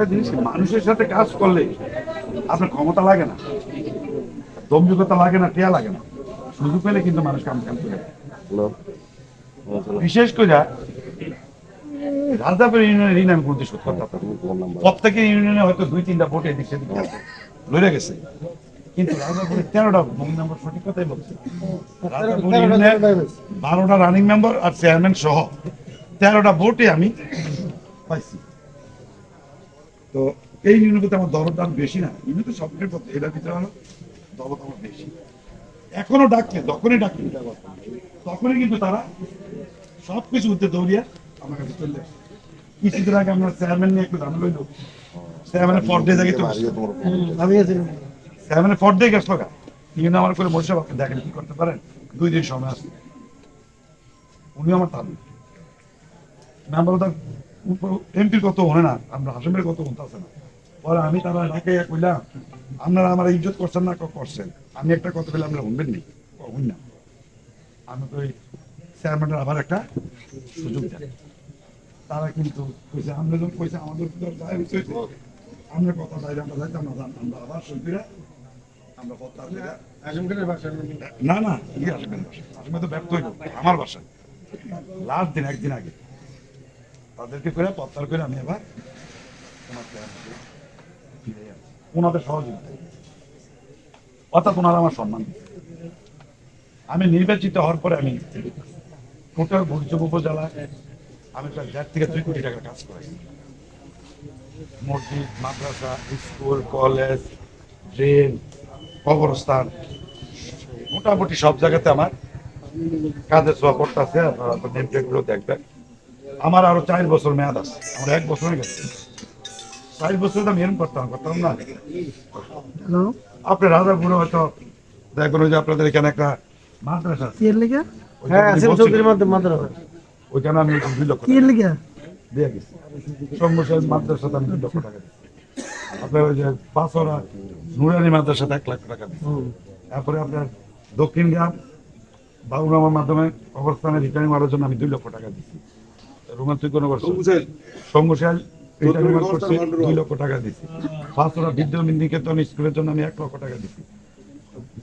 একটা জিনিস মানুষের সাথে কাজ করলে আপনার ক্ষমতা লাগে না দমযোগ্যতা লাগে না টেয়া লাগে না। সুযোগ পেলে কিন্তু মানুষ কাম কাম করে। বিশেষ করে রাজাপুর ইউনিয়নের ঋণ আমি কোনদিন শোধ করতে। প্রত্যেকের ইউনিয়নে হয়তো দুই তিনটা ভোট এদিক সেদিক লড়ে গেছে। কিন্তু রাজাপুরে তেরোটা বুকিং নাম্বার সঠিক কথাই বলছে। রাজাপুর ইউনিয়নের বারোটা রানিং মেম্বার আর চেয়ারম্যান সহ তেরোটা ভোটে আমি পাইছি। তো এই ইউনিয়নগুলোতে আমার দরদাম বেশি না। ইউনিয়ন তো সবচেয়ে পথে এটার ভিতরে হলো দরদ আমার বেশি। এখনও ডাকলে যখনই ডাকলে তখনই কিন্তু তারা সবকিছু উঠতে দৌড়িয়া আমার কাছে চলে আসে। কিছুদিন আগে আমরা চেয়ারম্যান নিয়ে একটু ঝামেলা হইল চেয়ারম্যানের ফর ডে জায়গায় তো চেয়ারম্যানের ফর ডে গেছিল গা কিন্তু আমার করে বসে বাপকে দেখেন কি করতে পারেন। দুই দিন সময় আছে। উনি আমার তালু মেম্বার তার এমপির কত হনে না আমরা হাসেমের কত হতে আছে না। পরে আমি তারা ডাকে কইলাম আপনারা আমার ইজ্জত করছেন না করছেন? আমি একটা কথা বলে আমরা শুনবেন নি? হইন না। আমি তো চেয়ারম্যানের আবার একটা সুযোগ দেন। তারা কিন্তু কইছে আমরা যখন কইছে আমাদের তো আর হইছে। আমরা কথা বাইরে আমরা যাইতাম না জান- আমরা আবার সইপিরা আমরা কথা না না কি আসবেন আসবে তো ব্যর্থ হইল আমার বাসায় লাস্ট দিন একদিন আগে। তাদেরকে করে প্রত্যাহার করে আমি আবার ওনাদের সহযোগিতা অর্থাৎ ওনারা আমার সম্মান আমি নির্বাচিত হওয়ার পরে আমি টোটাল ভৈরব উপজেলায় আমি প্রায় দেড় থেকে দুই কোটি টাকার কাজ করেছি মসজিদ, মাদ্রাসা, স্কুল, কলেজ ড্রেন কবরস্থান, মোটামুটি সব জায়গাতে আমার কাজের সোয়া করতেছে আপনারা নেমগুলো দেখবেন। আমার আরও চার বছর মেয়াদ আছে। আমার এক বছর গেছে। চার বছর তো আমি এরম করতাম করতাম না। আপনি রাজাপুরে হয়তো দেখবেন ওই যে আপনাদের এখানে একটা মাদ্রাসা এর লিগা? ওইখানে হ্যাঁ আমি আসিম চৌধুরীর মধ্যে মাদ্রাসা। ওইখানে আমি দুই লক্ষ এর লিগা? দিয়ে গেছি। সমস্যার মাদ্রাসাতে আমি দুই লক্ষ টাকা আপনার ওই যে পাঁচরা নুরানি মাদ্রাসাতে এক লাখ টাকা দিচ্ছি তারপরে আপনার দক্ষিণ গ্রাম বাবুরামার মাধ্যমে অবস্থানে রিটার্নিং জন্য আমি দুই লক্ষ টাকা দিচ্ছি রোমান্টিক কোনো করছে সঙ্গশাল রিটার্নিং করছে দুই লক্ষ টাকা দিচ্ছি পাঁচরা বিদ্যা নিকেতন স্কুলের জন্য আমি এক লক্ষ টাকা দিচ্ছি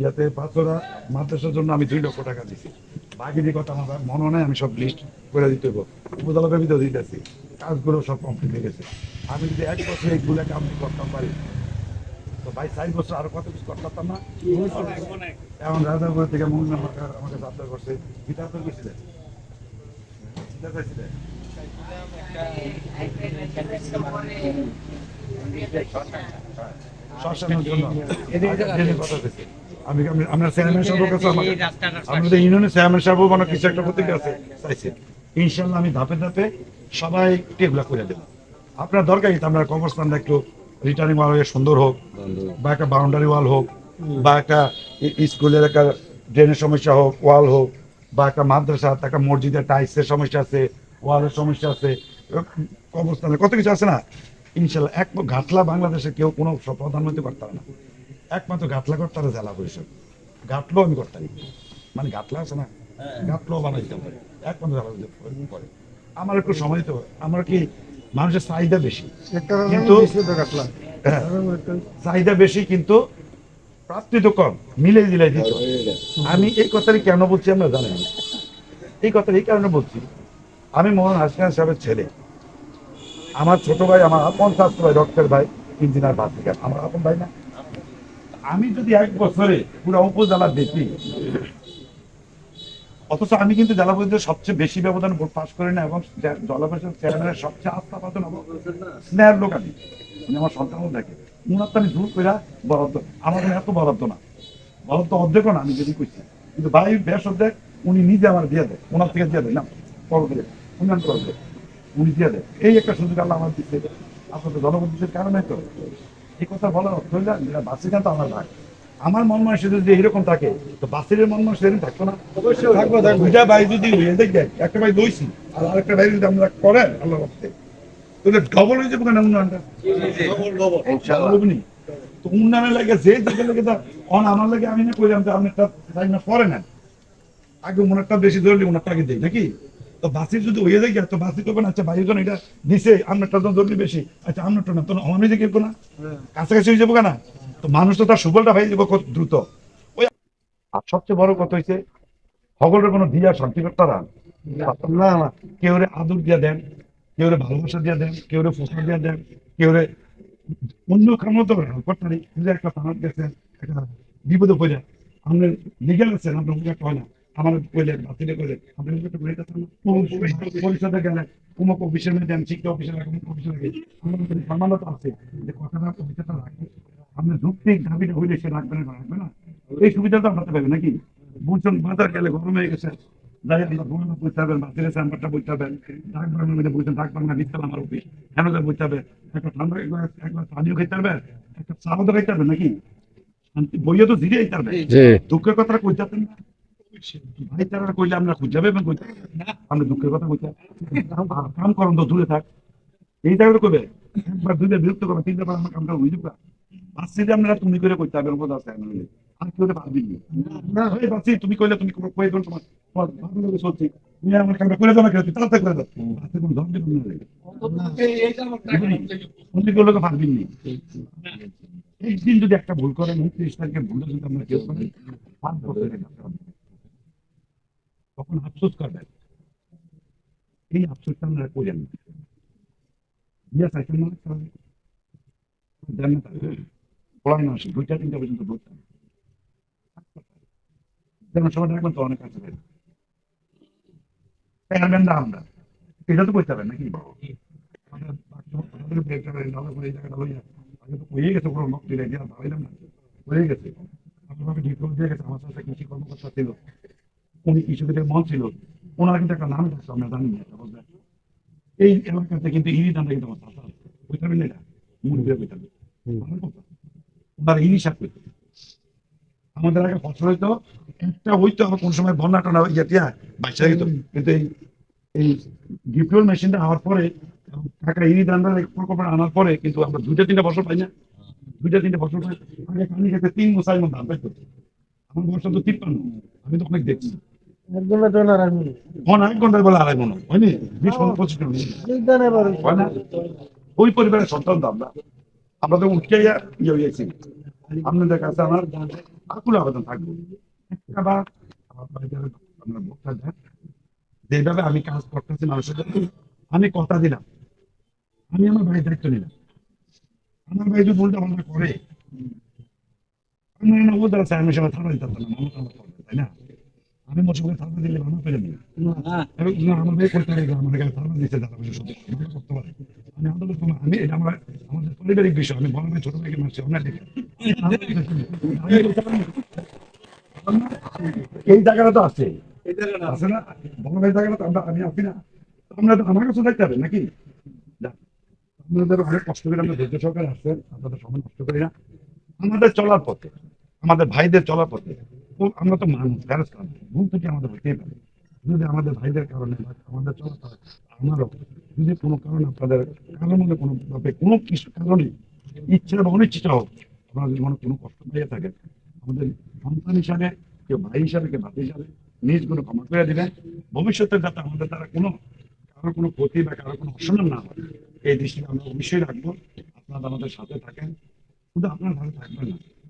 ইয়াতে পাঁচরা মাদ্রাসার জন্য আমি দুই লক্ষ টাকা দিচ্ছি বাকি যে কথা আমার মনে নেই আমি সব লিস্ট করে দিতে হব উপজেলার ভিতরে দিতেছি। কাজগুলো সব কমপ্লিট হয়ে গেছে। আমি যদি এক বছর এইগুলো কাম করতাম পারি তো ভাই চার বছর আরও কত কিছু করতাম না? এখন রাজাপুর থেকে মহিলা আমাকে আমাকে আবদার করছে। গীতা তো গেছিলেন চাইছিলেন আমি আপনার চেয়ারম্যান সাহেবের কাছে আমাদের ইউনিয়নের চেয়ারম্যান সাহেবও মানে কিছু একটা প্রতিজ্ঞা আছে চাইছে। ইনশাল্লাহ আমি ধাপে ধাপে সবাই এগুলা করে দেবো। আপনার দরকার কিন্তু আপনার কবরস্থানটা একটু রিটার্নিং ওয়াল সুন্দর হোক বা একটা বাউন্ডারি ওয়াল হোক বা একটা স্কুলের একটা ড্রেনের সমস্যা হোক ওয়াল হোক বা একটা মাদ্রাসা একটা মসজিদের টাইলসের সমস্যা আছে ওয়ালের সমস্যা আছে কবরস্থানে কত কিছু আছে না ইনশাল্লাহ এক ঘাটলা বাংলাদেশে কেউ কোনো প্রধানমন্ত্রী করতে পারে না। একমাত্র ঘাটলা করতে পারে জেলা পরিষদ। ঘাটলো আমি করতে পারি মানে ঘাটলা আছে না? ঘাটলো বানাইতে পারি একমাত্র জেলা পরিষদ করে। আমার একটু সময় দিতে হবে আমার কি মানুষের চাহিদা বেশি। কিন্তু হ্যাঁ, চাহিদা বেশি কিন্তু প্রাপ্তি তো কম। মিলে দিলে দিত। আমি এই কথাটি কেন বলছি আমরা জানেন এই কথাটা এই কারণে বলছি আমি মোহন হাসিনা সাহেবের ছেলে। আমার ছোট ভাই, আমার আপন ছাত্র ভাই, রক্তের ভাই, ইঞ্জিনিয়ার ভাতিকার আমার আপন ভাই না। আমি যদি এক বছরে পুরো উপজেলা দেখি, অথচ আমি কিন্তু জেলা পরিষদের সবচেয়ে বেশি ব্যবধান ভোট পাশ করি না, এবং জেলা পরিষদ চেয়ারম্যানের সবচেয়ে আস্থা পাতন স্নেহের লোক আমি। আমার সন্তানও দেখে। উনার তো আমি দূর করে বরাদ্দ আমার এত বরাদ্দ না। বরাদ্দ অর্ধেকও না, আমি যদি কইছি। কিন্তু ভাই বেশ অর্ধেক, উনি নিজে আমার দিয়ে দেয়। ওনার থেকে দিয়ে দেয় না। দিয়ে উন্নয়ন করে দেয় উনি দিয়ে দেয় এই একটা সুযোগ আল্লাহ আমার দিচ্ছে আপনার তো জনপ্রতিনিধির কারণে তো। এই কথা বলার অর্থ হইলে বাসিকান তো আমার ভাই আমার মন মানুষ যদি এরকম থাকে তো বাসিরের মন মানুষ এরকম থাকতো না। অবশ্যই। থাকব থাকব। দুইটা ভাই যদি দেখবেন একটা ভাই দইছি আর আরেকটা ভাই যদি আমরা করেন আল্লাহ রাখতে তাহলে ডবল হয়ে যাবে কেন উন্নয়নটা? তো উন্নয়নের লাগে যে লাগে তা অন আমার লাগে আমি না কইলাম যে আপনি একটা পরে নেন। আগে মনেরটা বেশি ধরলে আগে দেই নাকি? তো বাসির যদি হয়ে যায় তো বাসি করবেন আচ্ছা বাইরে জন এটা দিছে আপনারটা তো জরুরি বেশি। আচ্ছা আপনারটা না তো আমি কেউ না? কাছাকাছি হয়ে যাব কেনা? তো মানুষ তো তার সুফলটা ভাই যাব কত দ্রুত। ওই আর সবচেয়ে বড় কথা হয়েছে সকলের কোনো দিয়া শান্তি করতে না না কেউ রে আদর দিয়া দেন কেউ রে ভালোবাসা দিয়া দেন কেউ রে পোশাক দিয়া দেন কেউ রে অন্য কামও তো হেল্প করতে পারি। একটা থানার গেছেন একটা বিপদে পড়ে আপনি লিগেল আছেন আপনার একটা হয় না। আমার কইলে বাতিলে কইলে আপনি পরিষদে গেলে কুমক অফিসের মধ্যে দেন শিক্ষা অফিসে লাগে অমুক অফিসে লাগে আমার মধ্যে আছে যে কথাটা রাখবে আপনি যুক্তি দাবিটা হইলে সে রাখবে না রাখবে না। এই পাবেন নাকি? বুঝছেন বাজার গেলে গরম হয়ে গেছে। যাই আমরা বুঝতে পারবেন চেম্বারটা বুঝতে পারবেন ডাক বাংলা মধ্যে বুঝছেন ডাক বাংলা বিদ্যাল আমার অফিস। কেন যা বুঝতে হবে? একটা ঠান্ডা এক গ্লাস এক গ্লাস পানিও পারবে একটা চাও তো খাইতে পারবে নাকি? বইয়ে তো ধীরে দুঃখের কথাটা কইতে না ভাই, তারা কইলে আমরা খুঁজে পাবেন কইতে আমরা দুঃখের কথা কইতে কাম তো, দূরে থাক। এই জায়গাটা কইবে, একবার বিরক্ত করবে আমার কামটা বাসি যে আপনারা তুমি করে কইতে হবে আছে। আর না। বাসি তুমি কইলে তুমি কই দোন তোমার চলছি। তুমি আমার কামটা করে দাও করে দাও। না। একদিন যদি একটা ভুল করেন উনত্রিশ তারিখে ভুল যদি আমরা কেউ। তখন আফসোস করবেন। এই আফসোসটা আপনারা করেন না। ইয়া সাইকেল না রাখতে হবে দেন না দুইটা, তিনটা পর্যন্ত ধরতাম যেমন তো অনেক কাছে না আমরা। এটা তো করতে হবে নাকি? না আমার সাথে কৃষি কর্মকর্তা ছিল। উনি কৃষকদের মন ছিল ওনারা কিন্তু একটা নাম থাকতো আমরা জানি না বুঝলেন এই এলাকাতে কিন্তু ইরি দানটা কিন্তু আমার চাষা বুঝতে মূল বুঝতে ওনারা ইরি সাপ করতো আমাদের আগে ফসল হইতো একটা হইতো আবার কোন সময় বন্যা টনা বাইসা কিন্তু এই এই ডিপ্লোর মেশিনটা হওয়ার পরে টাকা ইরি দান্ডার প্রকল্প আনার পরে কিন্তু আমরা দুইটা তিনটা বছর পাই না। দুইটা তিনটা বছর পাই আগে পানি খেতে তিন মশাই মন ধান পাইতো। আমার বয়স তো তিপ্পান্ন। আমি তো অনেক দেখছি। একদম তো না রাখব এখন এক ঘণ্টার বেলা আড়াই মনে হয়নি? বিশ মন পঁচিশ বিজ্ঞানে পারে না ওই পরিবারের সন্তান তো আমরা। আমরা তো উঠকে ইয়ে হয়েছি আপনাদের কাছে আমার আকুল আবেদন থাকব। আবার আমার বাড়িতে আপনার ভোটটা দেন। যেভাবে আমি কাজ করতেছি মানুষের আমি কথা দিলাম। আমি আমার ভাই দায়িত্ব নিলাম। আমার ভাই যদি উল্টা পাল্টা করে আমি না ও দ্বারা আমি সবাই থানা দিতাম না আমার করবে তাই না? আমি মশুকে থানা দিলে ভালো পেলে নি। এবং না, আমার মেয়ে করতে পারে আমার কাছে থানা দিতে যারা কিছু সত্যি করতে পারে আমি আদালত কোনো আমি এটা আমার আমাদের পারিবারিক বিষয় আমি বড় ভাই ছোট ভাইকে মারছি অন্য দিকে এই জায়গাটা তো আছে। আছে। না? বড় ভাই জায়গাটা তো আমরা আমি আছি না। আমরা তো আমার কাছে দেখতে হবে নাকি? আপনাদের অনেক কষ্ট করে আমরা ধৈর্য সহকারে আসছেন আপনাদের সময় নষ্ট করি না। আমাদের চলার পথে আমাদের ভাইদের চলার পথে আমরা তো মানুষ ফেরত ভুল থেকে আমাদের হতেই পারে। যদি আমাদের ভাইদের কারণে বা আমাদের চলার আমারও যদি কোনো কারণে আপনাদের কারোর মধ্যে কোনো ভাবে কোনো কিছু কারণে ইচ্ছা বা অনিচ্ছা হোক, আপনারা যদি মনে কোনো কষ্ট পেয়ে থাকেন, আমাদের সন্তান হিসাবে, কেউ ভাই হিসাবে, কেউ ভাই হিসাবে নিজগুলো ক্ষমা করে দিবেন। ভবিষ্যতে যাতে আমাদের দ্বারা কোনো কারোর কোনো ক্ষতি বা কারোর কোনো অসম্মান না হয়, এই দৃষ্টিতে আমরা অবশ্যই রাখব। আপনারা আমাদের সাথে থাকেন। শুধু আপনার ভালো থাকবেন না।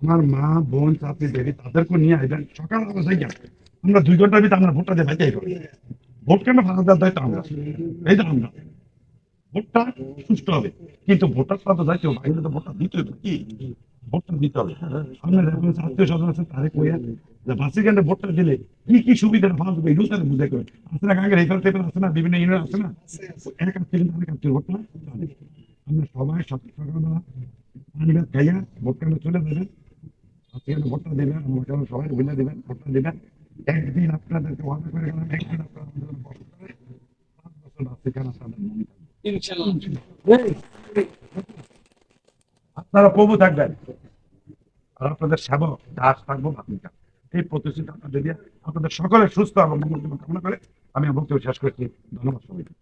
আমার মা, বোন চাকরি দেবী তাদেরকে নিয়ে আসবেন। সকাল অবস্থায় গেল আমরা দুই ঘণ্টার ভিতরে আমরা ভোটটা ভাইটাই করি ভোট কেন ফাঁকা দেওয়ার দায়িত্ব আমরা? এই তো আমরা। ভোটটা সুষ্ঠু হবে। কিন্তু ভোটার তো দায়িত্ব বাইরে তো ভোটটা দিতে হবে কি? ভোটটা দিতে হবে। আপনার এখন আত্মীয় স্বজন আছে তারে কইয়া যে বাসি কেন্দ্রে ভোটটা দিলে কি কি সুবিধা পাওয়া যাবে এগুলো তারা বুঝে করে। আছে না কাকে? রেফার টেফার আছে না? বিভিন্ন ইউনিয়ন আছে না? এক আত্মীয় কিন্তু অনেক আত্মীয় ভোটটা আমরা সবাই সব সকালবেলা পানি ভাত ভোট কেন্দ্রে চলে যাবেন ভোটটা দেবেন সবাই দেবেন ভোটটা দেবেন। একদিন আপনাদেরকে ওয়াদা করে গেলাম একদিন আপনারা বছর। ঠিকানা তাদের মনে আপনারা প্রভু থাকবেন। আর আপনাদের সেবক দাস থাকব ভাতৃকা এই প্রতিশ্রুতি আপনাদের দিয়ে আপনাদের সকলে সুস্থ এবং মঙ্গল জীবন কামনা করে আমি বক্তব্য শেষ করছি। ধন্যবাদ সবাইকে।